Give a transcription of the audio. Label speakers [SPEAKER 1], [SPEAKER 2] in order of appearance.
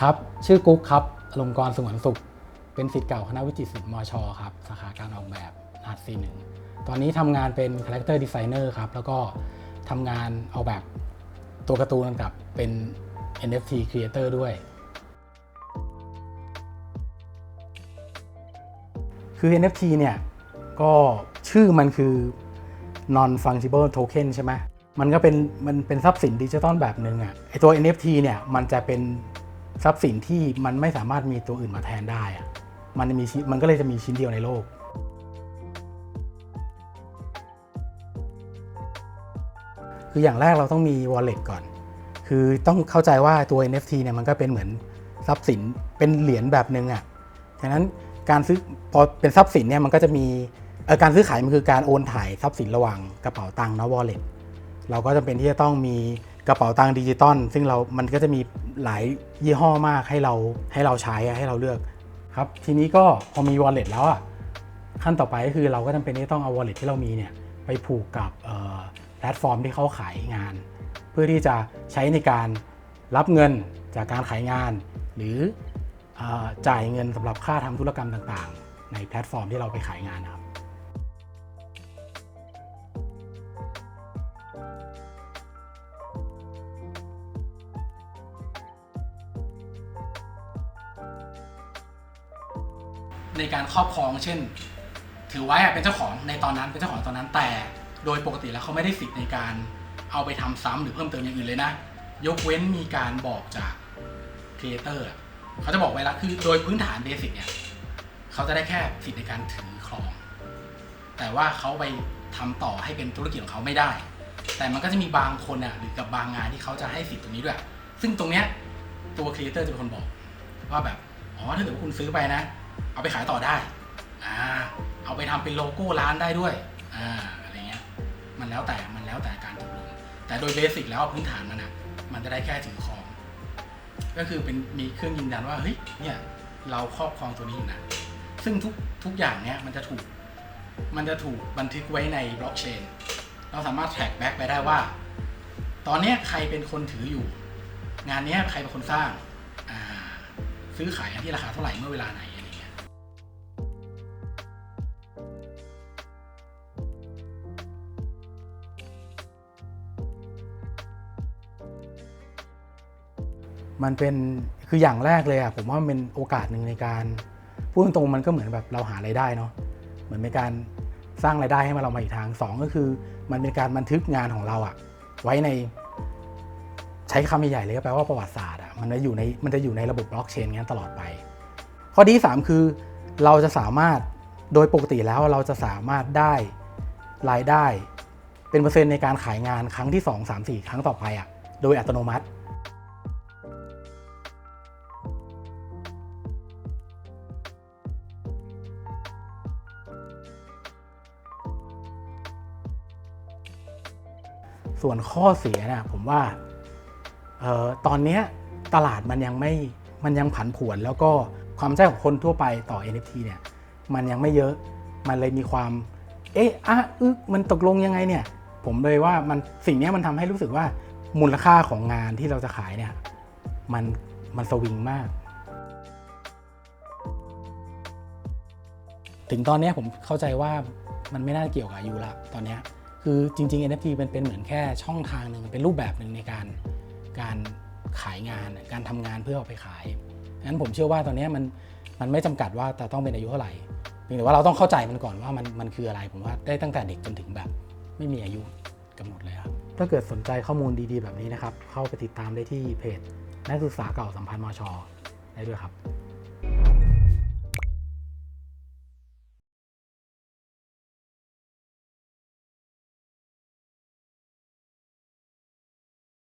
[SPEAKER 1] ครับ ชื่อกุ๊กครับอลงกรณ์สงวนสุข เป็นศิษย์เก่าคณะวิจิตรศิลป์มชครับ สาขาการออกแบบรหัสซีหนึ่งตอนนี้ทำงานเป็นคาแรคเตอร์ดีไซเนอร์ครับ แล้วก็ทำงานออกแบบตัวการ์ตูนกับเป็น NFT Creator ด้วย คือ NFT เนี่ย ก็ชื่อมันคือ non fungible token ใช่ไหมมันก็เป็นมันเป็นทรัพย์สินดิจิตอลแบบหนึ่งอะไอตัว NFT เนี่ย มันจะเป็น ทรัพย์สินที่มันไม่สามารถมีตัวอื่นมาแทนได้อะมันมีชิ้นมันก็เลยจะมีชิ้นเดียวในโลก คืออย่างแรกเราต้องมี wallet ก่อน คือต้องเข้าใจว่าตัว NFT เนี่ยมันก็เป็นเหมือนทรัพย์สินเป็นเหรียญแบบหนึ่งอะ่ะฉะนั้นการซื้อพอเป็นทรัพย์สินเนี่ยมันก็จะมีการซื้อขายมันคือการโอนถ่ายทรัพย์สินระหว่างกระเป๋าตังค์นะ wallet เราก็จำเป็นที่จะต้องมี กระเป๋าตังค์ดิจิตอลซึ่งเรามันก็จะมีหลายยี่ห้อมากให้เราให้เราใช้ให้เราเลือกครับทีนี้ก็พอมี wallet แล้วอะขั้นต่อไปก็คือเราก็จำเป็นที่ต้องเอา wallet ที่เรามีเนี่ยไปผูกกับแพลตฟอร์มที่เขาขายงาน เพื่อที่จะใช้ในการรับเงินจากการขายงาน หรืออจ่ายเงินสำหรับค่าทำธุรกรรมต่างๆ ในแพลตฟอร์มที่เราไปขายงานครับ ในการครอบครอง เช่น ถือไว้อะเป็นเจ้าของในตอนนั้นเป็นเจ้าของตอนนั้นแต่ โดยปกติแล้วเขาไม่ได้สิทธิ์ในการเอาไปทำซ้ำหรือเพิ่มเติมอย่างอื่นเลยนะ ยกเว้นมีการบอกจากครีเอเตอร์เขาจะบอกไว้แล้วคือโดยพื้นฐานเบสิกเนี่ยเขาจะได้แค่สิทธิ์ในการถือครอง แต่ว่าเขาไปทำต่อให้เป็นธุรกิจของเขาไม่ได้ แต่มันก็จะมีบางคนอะหรือกับบางงานที่เขาจะให้สิทธิ์ตรงนี้ด้วย ซึ่งตรงเนี้ยตัวครีเอเตอร์จะเป็นคนบอกว่าแบบอ๋อถ้าเกิดว่าคุณซื้อไปนะ เอาไปขายต่อได้อ่าเอาไปทำเป็นโลโก้ร้านได้ด้วยอ่าอะไรเงี้ยมันแล้วแต่มันแล้วแต่การตกลงแต่โดยเบสิกแล้วพื้นฐานมันอะมันจะได้แค่ถือครองก็คือเป็นมีเครื่องยืนยันว่าเฮ้ยเนี่ยเราครอบครองตัวนี้อยู่นะซึ่งทุกทุกอย่างเนี้ยมันจะถูกมันจะถูกบันทึกไว้ในบล็อกเชน เราสามารถแท็กแบ็กไปได้ว่า ตอนนี้ใครเป็นคนถืออยู่ งานนี้ใครเป็นคนสร้าง ซื้อขายกันที่ราคาเท่าไหร่เมื่อเวลาไหน มันเป็นคืออย่างแรกเลยอะผมว่ามันเป็นโอกาสหนึ่งในการพูดตรงๆมันก็เหมือนแบบเราหารายได้เนาะเหมือนเป็นการสร้างรายได้ให้มาเรามาอีกทางสองก็คือมันเป็นการบันทึกงานของเราอะไว้ในใช้คำใหญ่ๆเลยก็แปลว่าประวัติศาสตร์อะมันจะอยู่ในมันจะอยู่ในระบบบล็อกเชนงั้นตลอดไป ข้อที่สามคือเราจะสามารถโดยปกติแล้วเราจะสามารถได้รายได้ เป็นเปอร์เซ็นต์ในการขายงานครั้งที่ 2 3 4 ครั้งต่อไปอะโดยอัตโนมัติ ส่วนข้อเสียนะผมว่าออตอนนี้ตลาดมันยังไม่มันยังผันผวน แล้วก็ความใจของคนทั่วไปต่อ NFT เนี่ยมันยังไม่เยอะมันเลยมีความเอ๊ะอะอึกมันตกลงยังไงเนี่ย ผมเลยว่ามันสิ่งนี้มันทำให้รู้สึกว่ามูลค่าของงานที่เราจะขายเนี่ยมันมันสวิงมาก ถึงตอนนี้ผมเข้าใจว่ามันไม่น่าเกี่ยวกับอายุละตอนนี้ คือจริง ๆ NFT เป็นเป็นเหมือนแค่ช่องทางหนึ่งเป็นรูปแบบหนึ่งในการการขายงานการทำงานเพื่อเอาไปขายงั้นผมเชื่อว่าตอนนี้มันมันไม่จำกัดว่าแต่ต้องเป็นอายุเท่าไหร่เพียงแต่ว่าเราต้องเข้าใจมันก่อนว่ามันมันคืออะไร ผมว่าได้ตั้งแต่เด็กจนถึงแบบ ไม่มีอายุกำหนดเลยครับถ้าเกิดสนใจข้อมูลดีๆ แบบนี้นะครับ เข้าไปติดตามได้ที่เพจนักศึกษาเก่าสัมพันธ์มชได้ด้วยครับ